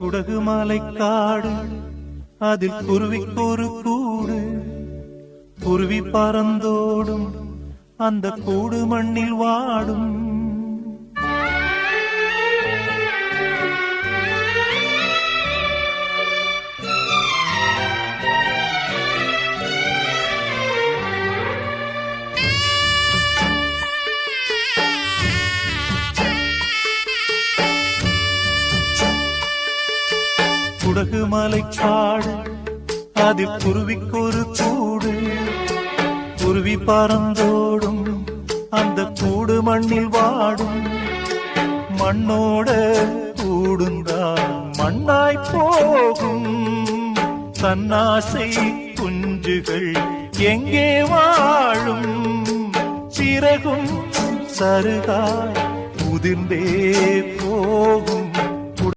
குடகு மலை காடு அதில் குருவிக்கொரு கூடு. குருவி பறந்தோடும் அந்த கூடு மண்ணில் வாடும். குடகு மலை காடு அதில் குருவிக்கொரு கூடு குருவி பறந்தோடும் அந்த கூடு மண்ணில் வாடும். மண்ணோட கூடுந்தான் மண்ணாய் போகும். தன்னாசை குஞ்சுகள் எங்கே வாழும்? சிறகும் சருகாய் உதிர்ந்தே போ